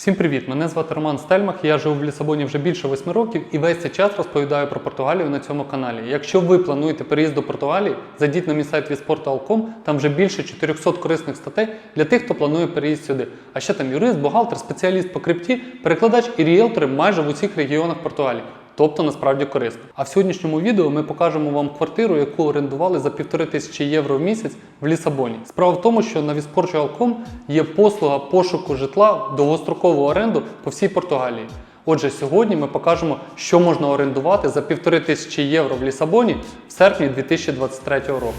Всім привіт! Мене звати Роман Стельмах. Я живу в Лісабоні вже більше восьми років і весь цей час розповідаю про Португалію на цьому каналі. Якщо ви плануєте переїзд до Португалії, зайдіть на мій сайт visportal.com, там вже більше 400 корисних статей для тих, хто планує переїзд сюди. А ще там юрист, бухгалтер, спеціаліст по крипті, перекладач і ріелтори майже в усіх регіонах Португалії. Тобто насправді корисно. А в сьогоднішньому відео ми покажемо вам квартиру, яку орендували за півтори тисячі євро в місяць в Лісабоні. Справа в тому, що на visportual.com є послуга пошуку житла довгострокову оренду по всій Португалії. Отже, сьогодні ми покажемо, що можна орендувати за півтори тисячі євро в Лісабоні в серпні 2023 року.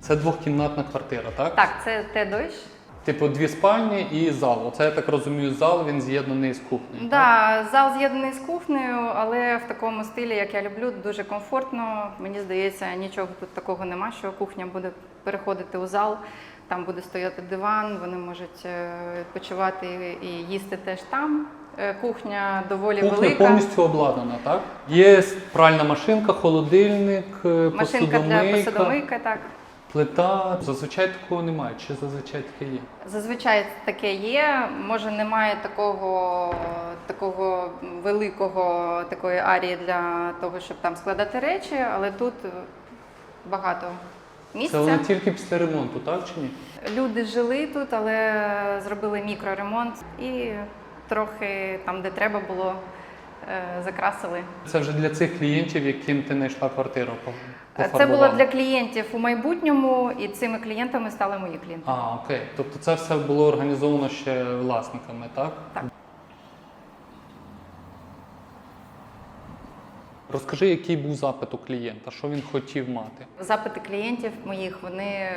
Це двохкімнатна квартира, так? Так, це Т2. Типу дві спальні і зал. Оце я так розумію, зал він з'єднаний з кухнею. так? Да, зал з'єднаний з кухнею, але в такому стилі, як я люблю, дуже комфортно. Мені здається, нічого тут такого нема, що кухня буде переходити у зал. Там буде стояти диван, вони можуть е, відпочивати і їсти теж там. Е, Кухня доволі Кухня велика. повністю обладнана, так? Є пральна машинка, холодильник, е, Машинка для посудомийка, посудомийки, так. Плита. Зазвичай такого немає. Чи зазвичай таке є? Зазвичай таке є. Може, немає такого, такого великого такої арії для того, щоб там складати речі, але тут багато Це місця. вони тільки після ремонту, так чи ні? Люди жили тут, але зробили мікроремонт і трохи там, де треба було, е, закрасили. Це вже для цих клієнтів, яким ти знайшла квартиру. Це було для клієнтів у майбутньому, і цими клієнтами стали мої клієнти. А, окей. Тобто це все було організовано ще власниками, так? Так. Розкажи, який був запит у клієнта, що він хотів мати. Запити клієнтів моїх вони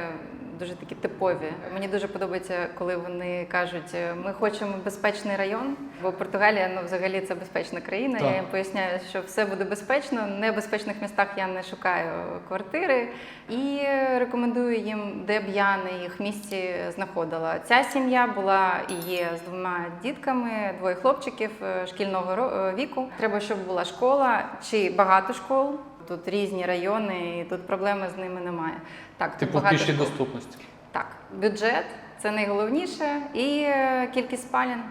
дуже такі типові. Мені дуже подобається, коли вони кажуть, ми хочемо безпечний район, бо Португалія ну взагалі це безпечна країна. Так. Я їм поясняю, що все буде безпечно. В небезпечних містах я не шукаю квартири і рекомендую їм, де б я на їх місці знаходила. Ця сім'я була і є з двома дітками, двоє хлопчиків е, шкільного е, віку. Треба, щоб була школа чи багато школ. Тут різні райони, і тут проблеми з ними немає. Так, Типу школ. доступності. Так, бюджет це найголовніше, і е, кількість спалень.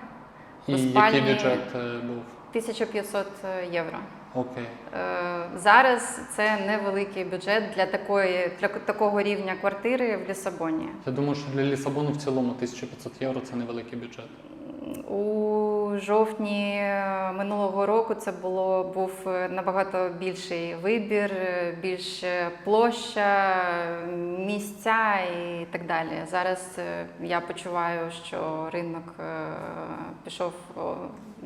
І який бюджет е, був? 1500 євро. Окей. Е, Зараз це невеликий бюджет для такої для такого рівня квартири в Лісабоні. Я думаю, що для Лісабону в цілому 1500 євро це невеликий бюджет. У жовтні е, минулого року це було був е, набагато більший вибір, е, більше площа, місця і так далі. Зараз я почуваю, що ринок пішов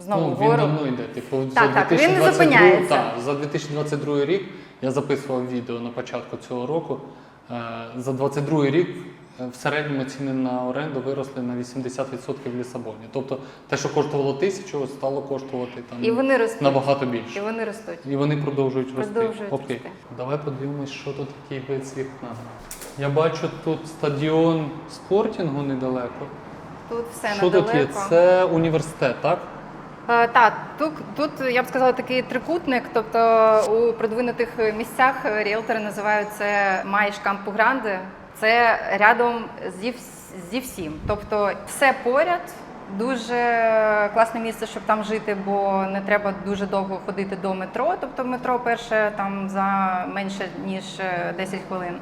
знову ну, він вгору. давно йде. Типу, Так, так, він не 2022 зупиняється. Так, за 2022 рік я записував відео на початку цього року. За 2022 рік в середньому ціни на оренду виросли на 80% в Лісабоні. Тобто те, що коштувало тисячу, стало коштувати там І вони ростуть. набагато І вони ростуть. І вони продовжують рости. Окей. рости. Давай подивимось, що тут такий вид з вікна. Я бачу тут стадіон спортінгу недалеко. Тут все що недалеко. тут є? Це університет, так? Е, Так, тут, тут я б сказала такий трикутник. Тобто у продвинутих місцях ріелтори називають це Майш Кампу Гранде. Це рядом зі, зі всім. Тобто все поряд. Дуже класне місце, щоб там жити, бо не треба дуже довго ходити до метро. Тобто метро перше там за менше ніж е, 10 хвилин.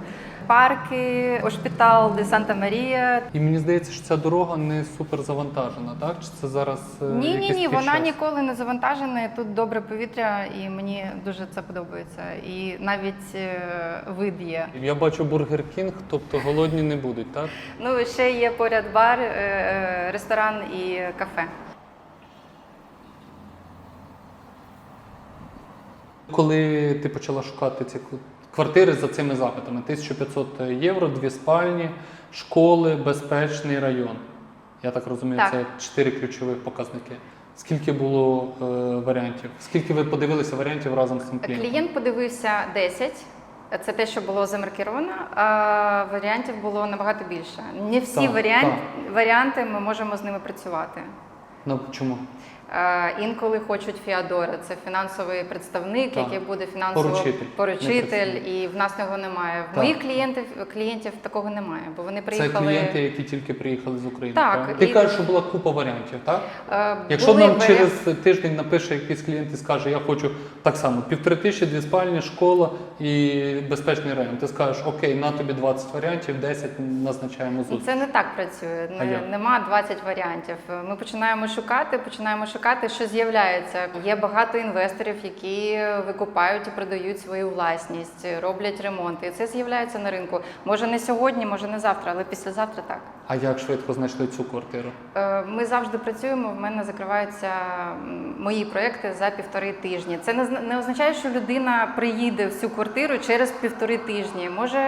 Парки, Ошпітал де Санта Марія, І мені здається, що ця дорога не супер завантажена, так? Чи це зараз е, Ні, ні, ні, вона час? ніколи не завантажена. Тут добре повітря, і мені дуже це подобається. І навіть е, вид є. Я бачу Бургер Кінг, тобто голодні не будуть, так? Ну ще є поряд бар, е, ресторан і кафе. Коли ти почала шукати ці квартири за цими запитами, 1500 євро, дві спальні, школи, безпечний район. Я так розумію, Так. це чотири ключових показники. Скільки було е, варіантів? Скільки ви подивилися варіантів разом з цим клієнтом? Клієнт подивився 10. Це те, що було замаркіровано, а варіантів було набагато більше. Не всі Так, варіант, варіанти ми можемо з ними працювати. Ну чому? Е, Інколи хочуть Фіадора, це фінансовий представник, Так. який буде фінансово Поручитель, поручитель, і в нас його немає. В Так. моїх клієнтів клієнтів такого немає, бо вони приїхали. Це клієнти, які тільки приїхали з України. Так? Ти і- кажеш, що була купа варіантів, так? Е, Якщо були нам через тиждень напише якийсь клієнт і скаже, я хочу так само, півтори тисячі, дві спальні, школа і безпечний район. Ти скажеш, окей, на тобі 20 варіантів, 10 назначаємо зустріч. Це не так працює. Не, нема 20 варіантів. Ми починаємо шукати, починаємо шукати, що з'являється. Є багато інвесторів, які викупають і продають свою власність, роблять ремонти. І це з'являється на ринку. Може не сьогодні, може не завтра, але післязавтра так. А як швидко знайшли цю квартиру? Е, Ми завжди працюємо. В мене закриваються мої проекти за півтори тижні. Це не зна- не означає, що людина приїде в цю квартиру через півтори тижні. Може,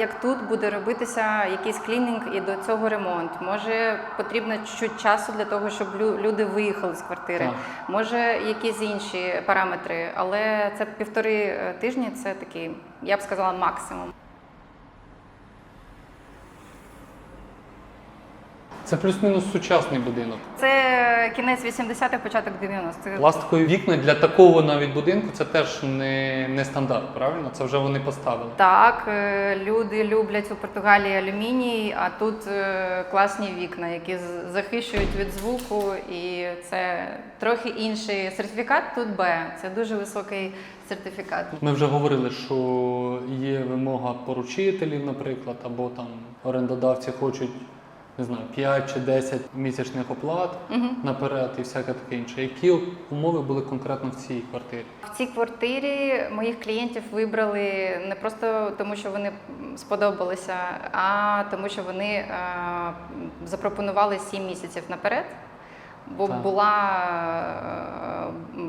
як тут буде робитися якийсь клінінг і до цього ремонт. Може, потрібно чуть часу для того, щоб лю- люди виїхали з квартири. Так. Може, якісь інші параметри, але це півтори е, тижні. Це такий, я б сказала, максимум. Це плюс-мінус сучасний будинок. Це кінець 80-х, початок 90-х. Пластикові вікна для такого навіть будинку це теж не, не стандарт, правильно? Це вже вони поставили. Так, е, люди люблять у Португалії алюміній, а тут е, класні вікна, які захищують від звуку, і це трохи інший сертифікат. Тут Б. Це дуже високий сертифікат. Ми вже говорили, що є вимога поручителів, наприклад, або там орендодавці хочуть не знаю, 5 чи 10 місячних оплат наперед і всяке таке інше. Які умови були конкретно в цій квартирі? В цій квартирі моїх клієнтів вибрали не просто тому, що вони сподобалися, а тому, що вони е, запропонували 7 місяців наперед. Бо Так. була,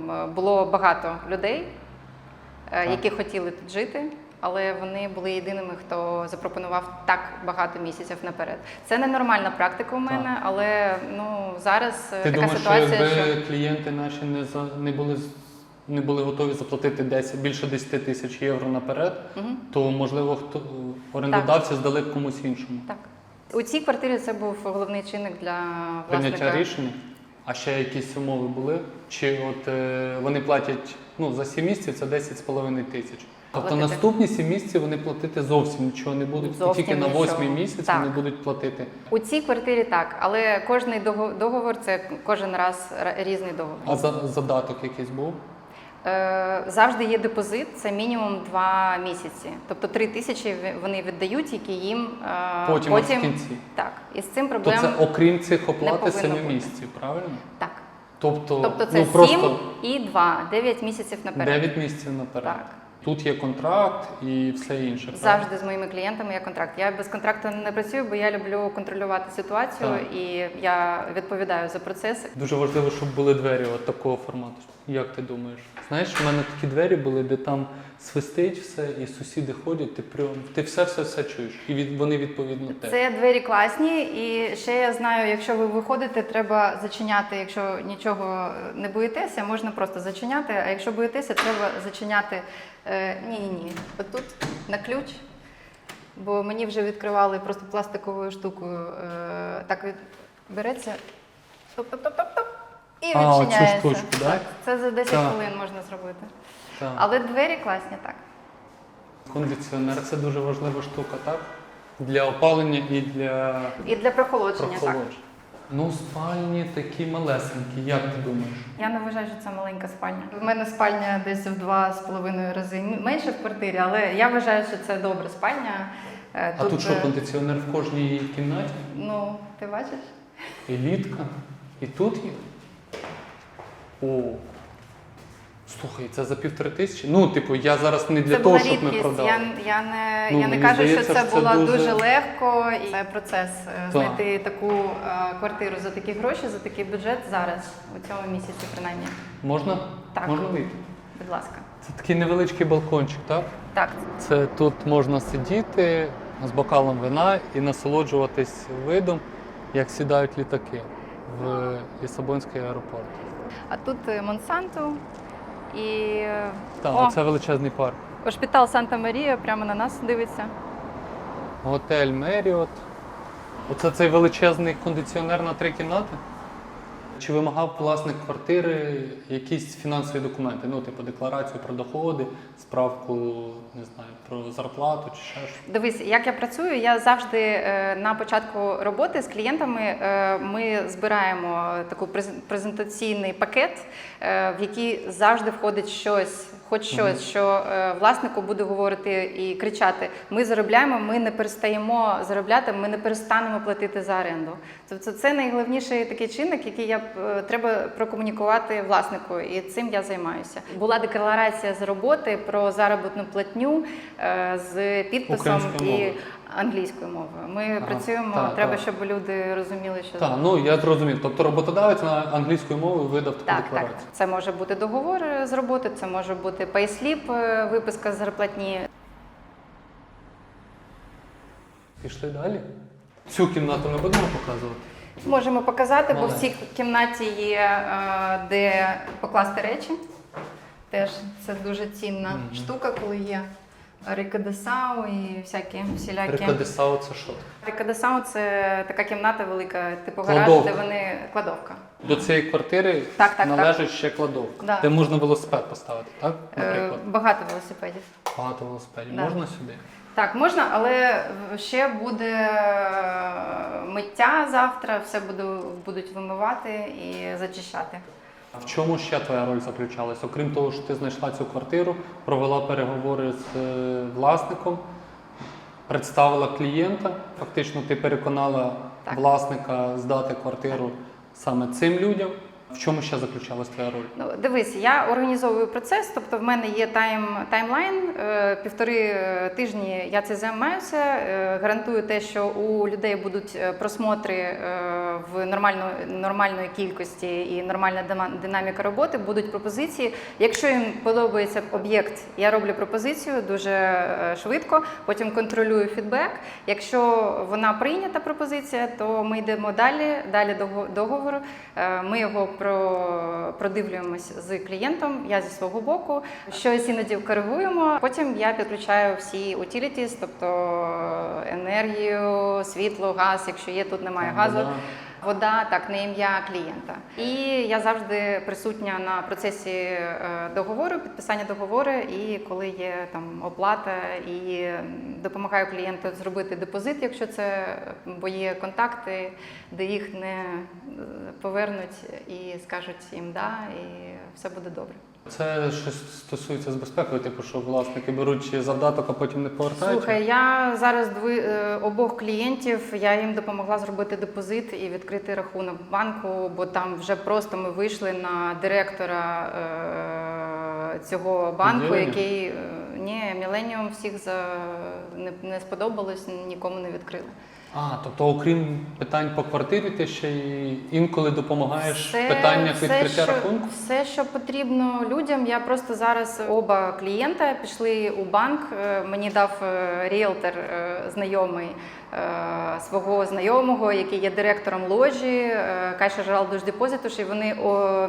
е, було багато людей, е, Так. які хотіли тут жити, але вони були єдиними, хто запропонував так багато місяців наперед. Це не нормальна практика у мене, але ну зараз е, Ти така думаєш, що ситуація, якби що клієнти наші не за не були не були готові заплатити 10, більше 10 тисяч євро наперед, Мгм. то можливо хто орендодавці здали б комусь іншому. Так. У цій квартирі це був головний чинник для власника. Прийняття рішення. А ще якісь умови були? Чи от е, вони платять ну, за 7 місяців це 10,5 тисяч. Тобто Платити. наступні 7 місяців вони платити зовсім нічого не будуть, Зовсім тільки на нічого. 8 місяць Так. вони будуть платити. У цій квартирі так, але кожний дого- договор це кожен раз ра- різний договор. А за, задаток якийсь був? Е, завжди є депозит, це мінімум два місяці. Тобто три тисячі вони віддають, які їм е, Потім, в кінці. Так, і з цим То проблем це окрім цих оплат повинно 7 місяців, правильно? так. Тобто, Тобто це ну, сім просто і два, дев'ять місяців наперед. 9 місяців наперед. Так. Тут є контракт і все інше. правильно? Завжди з моїми клієнтами є контракт. Я без контракту не працюю, бо я люблю контролювати ситуацію Так. і я відповідаю за процеси. Дуже важливо, щоб були двері от такого формату. Як ти думаєш? Знаєш, в мене такі двері були, де там свистить все, і сусіди ходять, ти прям ти все все все чуєш. І від, вони відповідно те. Це двері класні, і ще я знаю, якщо ви виходите, треба зачиняти. Якщо нічого не боїтеся, можна просто зачиняти. А якщо боїтеся, треба зачиняти е, ні, ні, ні. Отут на ключ. Бо мені вже відкривали просто пластиковою штукою. Е, так від... береться. Топ-топ-топ-топ. І А, оцю відчиняється. штучку, да? Це за 10 Так. хвилин можна зробити. Так. Але двері класні, так. Кондиціонер це дуже важлива штука, так? Для опалення і для І для прохолодження, так. прохолодження. Ну, спальні такі малесенькі, як ти думаєш? Я не вважаю, що це маленька спальня. У мене спальня десь в два з половиною рази менше в квартирі, але я вважаю, що це добра спальня. Е, А тут що, е, кондиціонер в кожній кімнаті? Ну, ти бачиш? Елітка. І тут є. О. Слухай, це за півтори тисячі. Ну, типу, я зараз не для це того, була щоб ми рідкість. продали. Я, я не, Ну, я не мені кажу, здається, що це що це було дуже- дуже... легко. І це процес е, Так. знайти таку е, квартиру за такі гроші, за такий бюджет зараз, у цьому місяці, принаймні. Можна? Так. Можна вийти? Будь ласка. Це такий невеличкий балкончик, так? Так, Це тут можна сидіти з бокалом вина і насолоджуватись видом, як сідають літаки в Лісабонський аеропорт. А тут е, Монсанту і е, Так, О! це величезний парк. Шпитал Санта Марія прямо на нас дивиться. Готель Меріот. Оце цей величезний кондиціонер на три кімнати. Чи вимагав власник квартири якісь фінансові документи? Ну, типу декларацію про доходи, справку, не знаю, про зарплату чи ще щось? Дивись, як я працюю, я завжди е, на початку роботи з клієнтами е, ми збираємо таку презен- презентаційний пакет, е, в який завжди входить щось, хоч щось, що е, власнику буде говорити і кричати: ми заробляємо, ми не перестаємо заробляти, ми не перестанемо платити за оренду. Тобто це найголовніший такий чинник, який я треба прокомунікувати власнику, і цим я займаюся. Була декларація з роботи про заробітну платню е, з підписом і англійською мовою. Ми Ага, працюємо. так, треба, так. щоб люди розуміли, що Так, ну я зрозумів. Тобто роботодавець на англійською мовою видав таку так, так. декларацію. Це може бути договор з роботи, це може бути пейсліп, е, виписка з зарплатні. Пішли далі. Цю кімнату ми будемо показувати. Можемо показати, бо в цій кімнаті є е, де покласти речі. Теж це дуже цінна Мгм. штука, коли є рикадесау і всякі всілякі. Рикадесау це що? Рикадесау це така кімната велика, типу гараж, де вони кладовка. До цієї квартири Так, так, належить ще кладовка, Да. де можна велосипед поставити, так? Е, Багато велосипедів. Багато велосипедів. да. Можна сюди? Так, можна, але ще буде е, миття завтра, все буду, будуть вимивати і зачищати. В чому ще твоя роль заключалась? Окрім того, що ти знайшла цю квартиру, провела переговори з е, власником, представила клієнта. Фактично, ти переконала Так. власника здати квартиру саме цим людям. В чому ще заключалась твоя роль? Ну, дивись, я організовую процес, тобто в мене є тайм, таймлайн, е, півтори е, тижні я цим займаюся. е, Гарантую те, що у людей будуть просмотри в нормально, нормальної кількості і нормальна динаміка роботи, будуть пропозиції. Якщо їм подобається об'єкт, я роблю пропозицію дуже швидко, потім контролюю фідбек. Якщо вона прийнята пропозиція, то ми йдемо далі, далі до договору. Ми його продивлюємось з клієнтом, я зі свого боку. Щось іноді коригуємо. Потім я підключаю всі утілітіс, тобто енергію, світло, газ. Якщо є, тут немає газу. Вода. Так, на ім'я клієнта. І я завжди присутня на процесі е, договору, підписання договору, і коли є там оплата, і допомагаю клієнту зробити депозит, якщо це, бо є контакти, де їх не е, повернуть і скажуть їм да, і все буде добре. Це щось стосується з безпекою, типу, що власники беруть завдаток, а потім не повертають. Слухай, я зараз дви, е, обох клієнтів я їм допомогла зробити депозит і відкрити рахунок в банку, бо там вже просто ми вийшли на директора е, цього банку, Відділення? який е, ні, Міленіум всіх за не, не сподобалось, нікому не відкрили. А, тобто, окрім питань по квартирі, ти ще й інколи допомагаєш в питаннях відкриття що, рахунку? Все, що потрібно людям. Я просто зараз оба клієнта пішли у банк. Е, Мені дав е, ріелтор е, знайомий свого знайомого, який є директором ложі е, Кайша Жерал Душ Депозитуш, і вони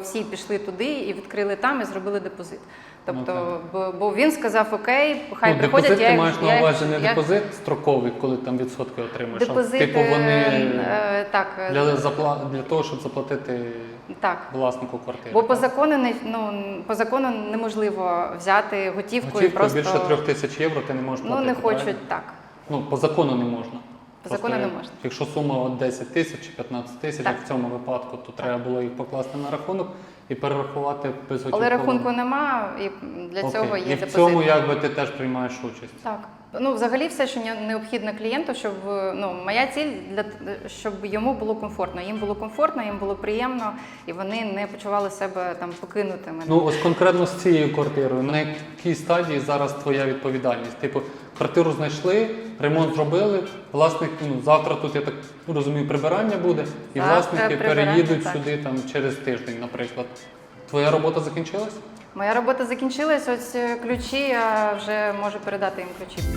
всі пішли туди і відкрили там і зробили депозит. Тобто, Ну, бо, він сказав окей, хай ну, приходять. депозит я ти маєш я на увазі не я- депозит строковий, коли там відсотки отримаєш. Депозит, а, типу вони е, так, е, для, запла... для того, щоб заплатити так. власнику квартири. Бо по закону не ну по закону неможливо взяти готівку, і просто більше трьох тисяч євро ти не можеш ну не хочуть правильно? так. Ну, по закону не можна. Закону не можна. Якщо сума от 10 тисяч чи 15 тисяч, як в цьому випадку, то треба було їх покласти на рахунок і перерахувати без готівкового. Але рахунку нема, і для Окей. цього І є в депозит. цьому якби ти теж приймаєш участь. Так. Ну, взагалі, все, що не- необхідно клієнту, щоб ну моя ціль для щоб йому було комфортно. Їм було комфортно, їм було приємно, і вони не почували себе там покинутими. Ну, ось конкретно з цією квартирою, на якій стадії зараз твоя відповідальність? Типу, квартиру знайшли, ремонт зробили, власник, ну, завтра тут, я так розумію, прибирання буде, і Завтра власники переїдуть так. сюди там через тиждень, наприклад. Твоя робота закінчилась? Моя робота закінчилась. Ось е, ключі. Я вже можу передати їм ключі.